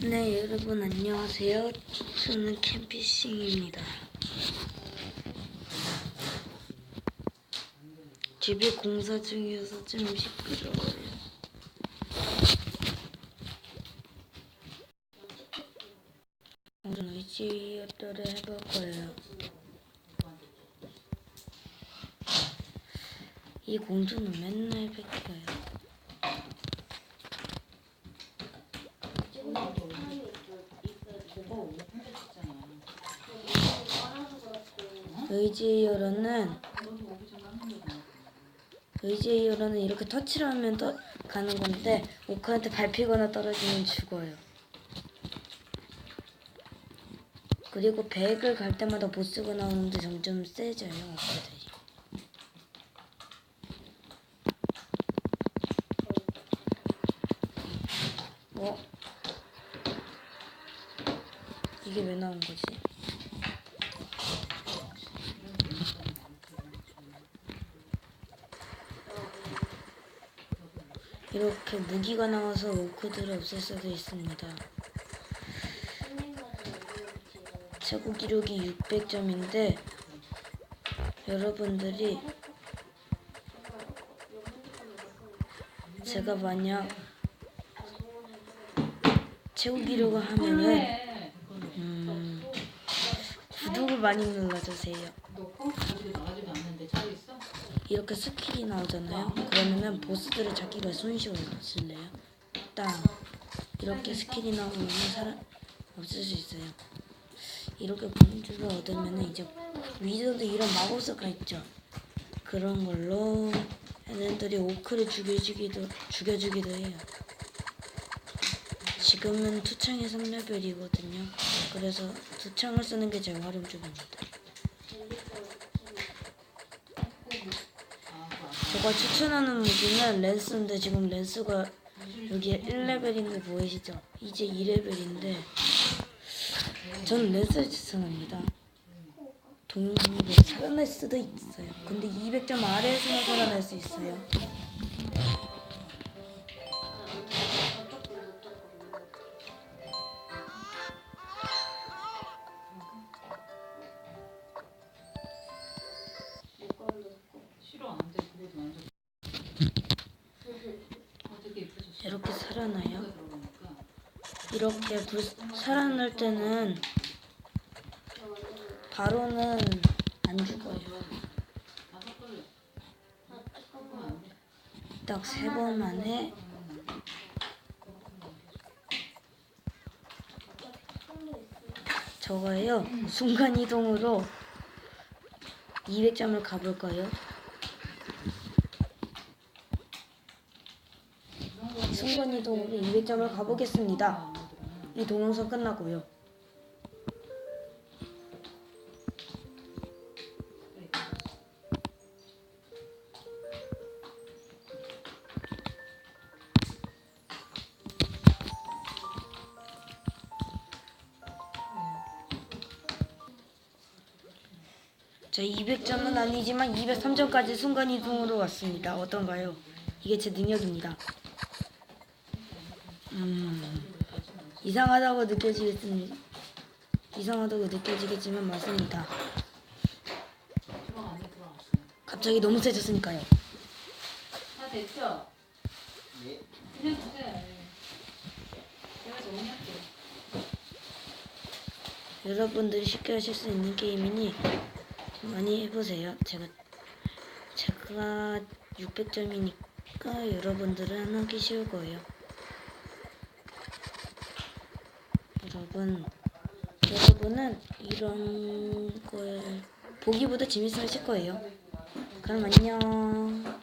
네, 여러분 안녕하세요. 저는 캠피싱입니다. 집에 공사 중이어서 좀 시끄러워요. 오늘 의지어터를 해볼 거예요. 이 공주는 맨날 뺏겨요. 의지의 여론은 의지의 여론은 이렇게 터치를 하면 떠, 가는 건데 오크한테 밟히거나 떨어지면 죽어요. 그리고 100을 갈 때마다 보스가 나오는데 점점 세져요 오크들이. 어? 이게 왜 나온 거지? 이렇게 무기가 나와서 오크들을 없앨 수도 있습니다. 최고 기록이 600점인데 여러분들이 제가 만약 최고 기록을 하면은 음, 구독을 많이 눌러주세요. 이렇게 스킬이 나오잖아요. 그러면은 보스들을 잡기가 손쉬워요. 쓸래요? 딱 이렇게 스킬이 나오면 사람 없을 수 있어요. 이렇게 공주를 얻으면은 이제 위저도 이런 마법사가 있죠. 그런 걸로 얘네들이 오크를 죽여주기도 죽여주기도 해요. 지금은 투창이 3레벨이거든요. 그래서 투창을 쓰는 게 제일 활용 중입니다. 제가 추천하는 무기는 랜스인데 지금 랜스가 여기에 1레벨인 거 보이시죠? 이제 2레벨인데 저는 랜스를 추천합니다. 동물이 살아날 수도 있어요. 근데 200점 아래에서만 살아날 수 있어요. 이렇게 불, 살아날 때는 바로는 안 죽어요. 딱 세 번만 해. 저거요 순간 이동으로 200점을 가볼까요? 순간 이동으로 200점을 가보겠습니다. 이 동영상 끝나고요. 저 200점은 아니지만 203점까지 순간 이동으로 왔습니다. 어떤가요? 이게 제 능력입니다. 음, 이상하다고 느껴지겠습니다. 이상하다고 느껴지겠지만 맞습니다. 갑자기 너무 세졌으니까요. 다 됐죠? 네. 그냥 주세요. 제가 정리할게요. 여러분들이 쉽게 하실 수 있는 게임이니 많이 해보세요. 제가 제가 600점이니까 여러분들은 하기 쉬울 거예요. 여러분, 여러분은 이런 거에 보기보다 재밌으실 거예요. 그럼 안녕.